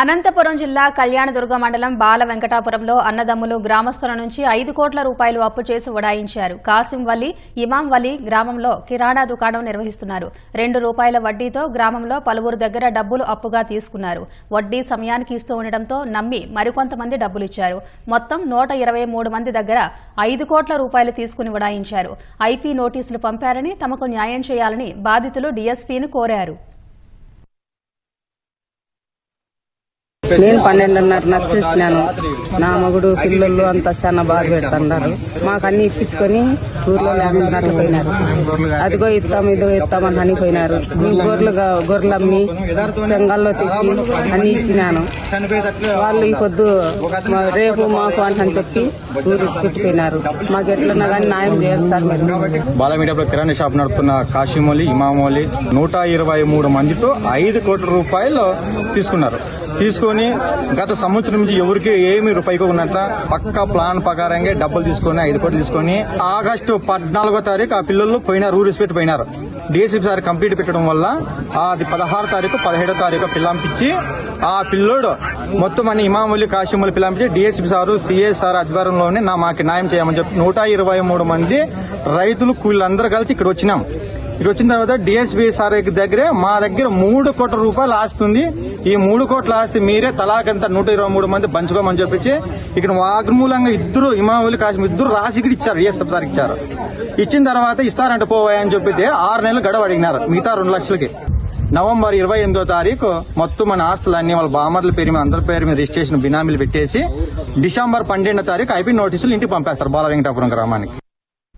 అనంతపురం జిల్లా కళ్యాణదుర్గ మండలం బాల వెంకటాపురంలో అన్నదమ్ములు గ్రామస్తుల నుంచి ఐదు కోట్ల రూపాయలు అప్పు చేసి ఉడాయించారు. కాసిం వలి ఇమాం వలి గ్రామంలో కిరాణా దుకాణం నిర్వహిస్తున్నారు. రెండు రూపాయల వడ్డీతో గ్రామంలో పలువురు దగ్గర డబ్బులు అప్పుగా తీసుకున్నారు. వడ్డీ సమయానికి ఇస్తూ ఉండటంతో నమ్మి మరికొంతమంది డబ్బులిచ్చారు. మొత్తం నూట ఇరవై మూడు మంది దగ్గర ఐదు కోట్ల రూపాయలు తీసుకుని ఉడాయించారు. ఐపీ నోటీసులు పంపారని తమకు న్యాయం చేయాలని బాధితులు డీఎస్పీని కోరారు. నేను పన్నెండున్నర నచ్చించినాను నా మగుడు పిల్లలు అంతా చాలా బాధ పెడుతున్నారు. మాకు అన్ని ఇప్పించుకొని ఊర్లో లేకుండా పోయినారు. అదిగో ఇస్తాం ఇదిగో ఇస్తామని అని పోయినారు గొర్రెలు గొర్రెలు అమ్మి సంఘాల్లో తెచ్చి అన్ని ఇచ్చినాను. వాళ్ళు ఈ పొద్దు మా- రేపు మాకు అని చెప్పి ఊరు చుట్టుపోయినారు మాకు ఎట్లున్నా కానీ న్యాయం చేయాలి సార్ మీరు. బాలమీడియాలో కిరాణా షాప్ నడుపుతున్న కాశీమౌలి ఇమామౌలి నూట ఇరవై మూడు మందితో ఐదు కోట్ల రూపాయలు తీసుకున్నారు. తీసుకొని గత సంవత్సరం నుంచి ఎవరికి ఏమి రూపాయికి ఉన్నట్ల పక్క ప్లాన్ ప్రకారంగా డబ్బులు తీసుకొని ఐదు కోట్లు తీసుకొని ఆగస్టు పద్నాలుగో తారీఖు ఆ పిల్లలు పోయినారు ఊరు పెట్టి పోయినారు. డిఎస్ఎఫ్ సార్ కంప్లీట్ పెట్టడం వల్ల అది పదహారు తారీఖు పదిహేడో తారీఖు పిల్లంపించి ఆ పిల్లోడు మొత్తం అన్ని ఇమాములు కాశీములు పిల్లంపించి డిఎస్ఎఫ్ సారు సిఏ సార్ ఆధ్వర్యంలోనే నా మాకు న్యాయం చేయమని చెప్పి నూట ఇరవై మూడు మంది రైతులు కూలీలందరూ కలిసి ఇక్కడ వచ్చినాం. ఇక్కడ వచ్చిన తర్వాత డిఎస్పీ సార్ దగ్గరే మా దగ్గర మూడు కోట్ల రూపాయలు ఆస్తి ఉంది. ఈ మూడు కోట్ల ఆస్తి మీరే తలాకంత నూట ఇరవై మూడు మంది పంచుకోమని చెప్పేసి ఇక్కడ వాగ్మూలంగా ఇద్దరు ఇమాములు కాశ్మీర్ ఇద్దరు రాసి ఇక్కడ ఇచ్చారు డిఎస్ఎఫ్ సార్ ఇచ్చారు. ఇచ్చిన తర్వాత ఇస్తారంట పోవాయి అని చెప్పితే ఆరు నెలలు గడవ అడిగినారు మిగతా రెండు లక్షలకి. నవంబర్ ఇరవై ఎనిమిదో తారీఖు మొత్తం మన ఆస్తులన్నీ వాళ్ళ బామర్ల పేరు మీద అందరి పేరు మీద రిజిస్ట్రేషన్ బినామీలు పెట్టేసి డిసెంబర్ పన్నెండో తారీఖు ఐపీ నోటీసులు ఇంటికి పంపేస్తారు బాల వెంకటాపురం గ్రామానికి.